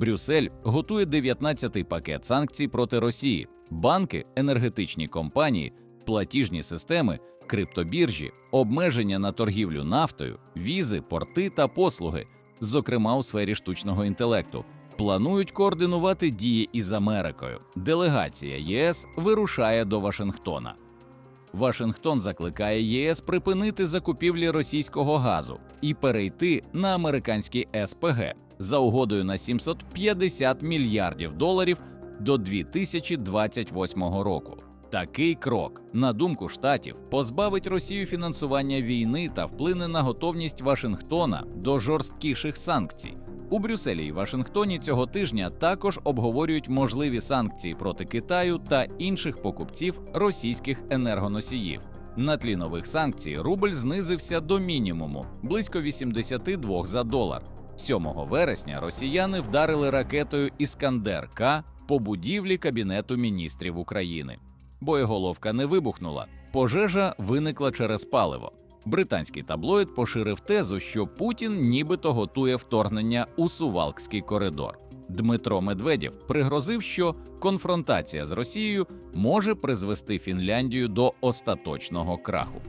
Брюссель готує 19-й пакет санкцій проти Росії. Банки, енергетичні компанії, платіжні системи, криптобіржі, обмеження на торгівлю нафтою, візи, порти та послуги, зокрема у сфері штучного інтелекту. Планують координувати дії із Америкою. Делегація ЄС вирушає до Вашингтона. Вашингтон закликає єС припинити закупівлі російського газу і перейти на американські СПГ за угодою на 750 мільярдів доларів до 2028 року. Такий крок, на думку штатів, позбавить Росію фінансування війни та вплине на готовність Вашингтона до жорсткіших санкцій. У Брюсселі і Вашингтоні цього тижня також обговорюють можливі санкції проти Китаю та інших покупців російських енергоносіїв. На тлі нових санкцій рубль знизився до мінімуму близько 82 за долар. 7 вересня росіяни вдарили ракетою Іскандер К по будівлі Кабінету міністрів України. Боєголовка не вибухнула. Пожежа виникла через паливо. Британський таблоїд поширив тезу, що Путін нібито готує вторгнення у Сувалкський коридор. Дмитро Медведєв пригрозив, що конфронтація з Росією може призвести Фінляндію до остаточного краху.